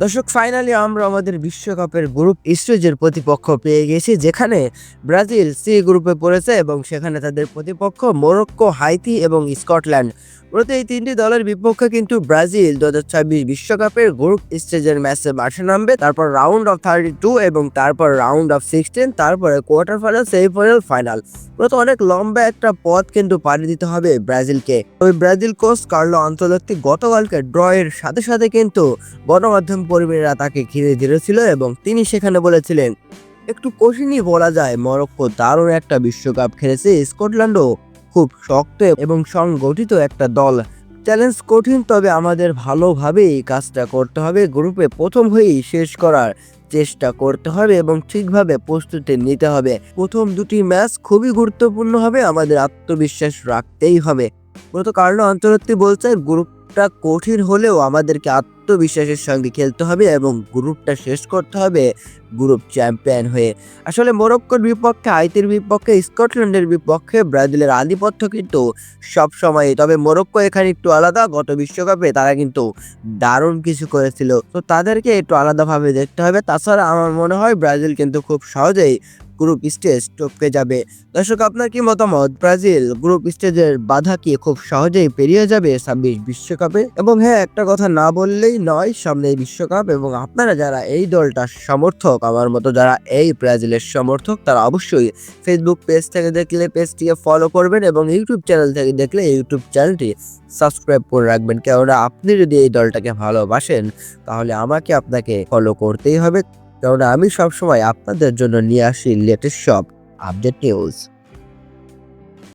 দর্শক ফাইনালি আমরা আমাদের বিশ্বকাপের গ্রুপ স্টেজের প্রতিপক্ষ পেয়ে গেছি, যেখানে ব্রাজিল সি গ্রুপে পড়েছে এবং সেখানে তাদের প্রতিপক্ষ মোরক্কো, হাইতি এবং স্কটল্যান্ড। মূলত এই তিনটি দলের বিপক্ষে কিন্তু ব্রাজিল দু বিশ্বকাপের গ্রুপ স্টেজের ম্যাচে মাঠে নামবে, তারপর রাউন্ড অফ থার্টি টু এবং তারপর রাউন্ড অফ সিক্সটিন, তারপরে কোয়ার্টার ফাইনাল, সেমিফাইনাল, ফাইনাল। মূলত অনেক লম্বা একটা পথ কিন্তু পাড়ি দিতে হবে ব্রাজিলকে। ওই ব্রাজিল কোচ কার্লো আন্তর্জাতিক গতকালকে ড্রয়ের সাথে সাথে কিন্তু গণমাধ্যম কর্মীরা তাকে ঘিরে ধরেছিল এবং তিনি সেখানে বলেছিলেন, একটু কঠিনই বলা যায়, মরক্কো দারুণ একটা বিশ্বকাপ খেলেছে, স্কটল্যান্ডও খুব শক্ত এবং সংগঠিত একটা দল। চ্যালেঞ্জ কঠিন, তবে আমাদের ভালোভাবে এই কাজটা করতে হবে, গ্রুপে প্রথম হয়েই শেষ করার চেষ্টা করতে হবে এবং ঠিকভাবে প্রস্তুতি নিতে হবে। প্রথম দুটি ম্যাচ খুবই গুরুত্বপূর্ণ হবে, আমাদের আত্মবিশ্বাস রাখতেই হবে। মূলত কার্লো আন্তর্জাতিক বলছে গ্রুপটা কঠিন হলেও আমাদেরকে আত্মবিশ্বাসের সঙ্গে খেলতে হবে এবং গ্রুপটা শেষ করতে হবে গ্রুপ চ্যাম্পিয়ন হয়ে। আসলে মোরক্কোর বিপক্ষে আইতির বিপক্ষে, স্কটল্যান্ডের বিপক্ষে ব্রাজিলের আধিপত্য কিন্তু সবসময় তবে মোরক্কো এখানে একটু আলাদা, গত বিশ্বকাপে তারা কিন্তু দারুণ কিছু করেছিল। তো তাদেরকে একটু আলাদাভাবে দেখতে হবে। তাছাড়া আমার মনে হয় ব্রাজিল কিন্তু খুব সহজেই গ্রুপ স্টেজ টপকে যাবে। দর্শক, আপনার কি মতামত? ব্রাজিল গ্রুপ স্টেজের বাধা কি খুব সহজেই পেরিয়ে যাবে ছাব্বিশ বিশ্বকাপে? এবং হ্যাঁ একটা কথা না বললেই নয়, সামনে বিশ্বকাপ এবং আপনারা যারা এই দলটার সমর্থক, আমার মতো যারা এই ব্রাজিলের সমর্থক, তারা অবশ্যই ফেসবুক পেজ থেকে দেখলে পেজটিকে ফলো করবেন এবং ইউটিউব চ্যানেল থেকে দেখলে ইউটিউব চ্যানেলটি সাবস্ক্রাইব করে রাখবেন। কেননা আপনি যদি এই দলটাকে ভালোবাসেন, তাহলে আমাকে আপনাকে ফলো করতেই হবে। কেননা আমি সবসময় আপনাদের জন্য নিয়ে আসি লেটেস্ট সব আপডেট নিউজ